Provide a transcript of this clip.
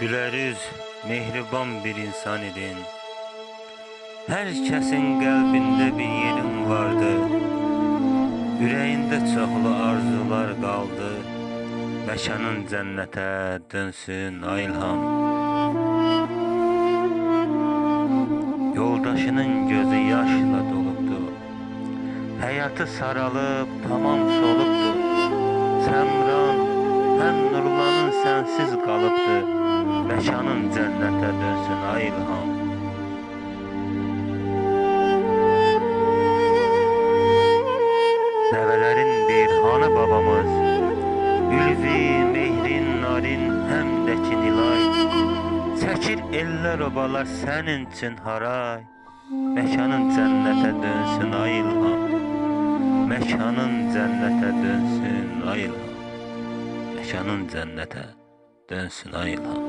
Güler yüz, mehriban bir insan idin. Herkesin qəlbində bir yerin vardı. Ürəyində çoxlu arzular qaldı. Məkanın cənnətə dönsün ay ilham. Yoldaşının gözü yaşla dolubdu. Həyatı saralıb tamam solubdu. Səmran, həm Nurlanın sənsiz qalıbdı. Məkanın cənnətə dönsün ay ilham. Nəvələrin bir hanı babamız Ülvi, mehrin, narin, həm də ki nilay. Çəkir ellər obalar sənin üçün haray. Məkanın cənnətə dönsün ay ilham. Məkanın cənnətə dönsün ay ilham. Məkanın cənnətə dönsün ay ilham